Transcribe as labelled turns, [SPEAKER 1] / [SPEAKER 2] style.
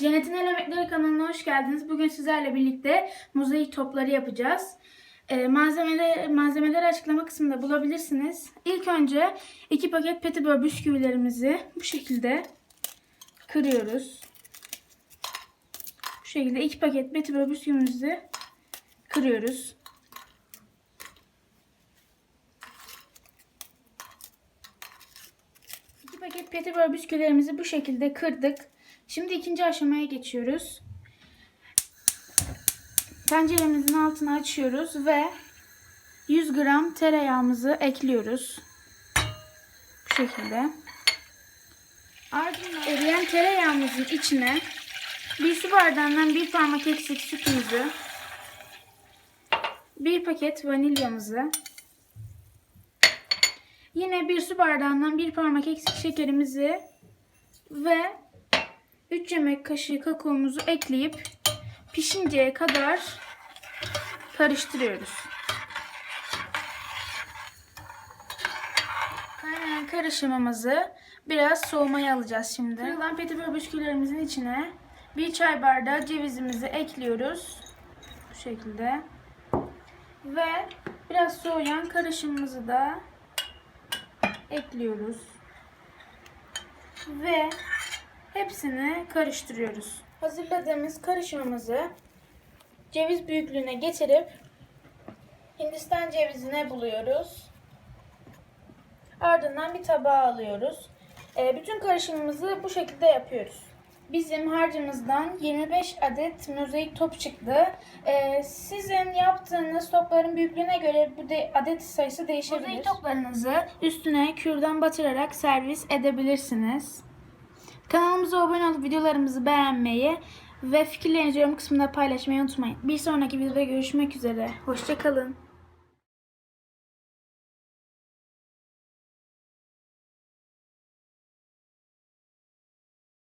[SPEAKER 1] Cennetin Elemekleri kanalına hoş geldiniz. Bugün sizlerle birlikte mozaik topları yapacağız. Ee, malzemeleri, malzemeleri açıklama kısmında bulabilirsiniz. İlk önce iki paket petibör bisküvilerimizi bu şekilde kırıyoruz. Bu şekilde iki paket petibör bisküvimizi kırıyoruz. İki paket petibör bisküvilerimizi bu şekilde kırdık. Şimdi ikinci aşamaya geçiyoruz. Tenceremizin altını açıyoruz ve 100 gram tereyağımızı ekliyoruz. Bu şekilde. Ardından eriyen tereyağımızın içine bir su bardağından bir parmak eksik sütümüzü, bir paket vanilyamızı, yine bir su bardağından bir parmak eksik şekerimizi ve 3 yemek kaşığı kakaomuzu ekleyip pişinceye kadar karıştırıyoruz. Kaynayan karışımımızı biraz soğumaya alacağız şimdi. Kırılan petibör bisküvilerimizin içine bir çay bardağı cevizimizi ekliyoruz. Bu şekilde. Ve biraz soğuyan karışımımızı da ekliyoruz. Ve hepsini karıştırıyoruz. Hazırladığımız karışımımızı ceviz büyüklüğüne getirip Hindistan cevizine buluyoruz. Ardından bir tabağa alıyoruz. Ee, bütün karışımımızı bu şekilde yapıyoruz. Bizim harcımızdan 25 adet mozaik top çıktı. Ee, sizin yaptığınız topların büyüklüğüne göre bu de adet sayısı değişebilir. Mozaik toplarınızı üstüne kürdan batırarak servis edebilirsiniz. Kanalımıza abone olup videolarımızı beğenmeyi ve fikirlerinizi yorum kısmında paylaşmayı unutmayın. Bir sonraki videoda görüşmek üzere. Hoşçakalın.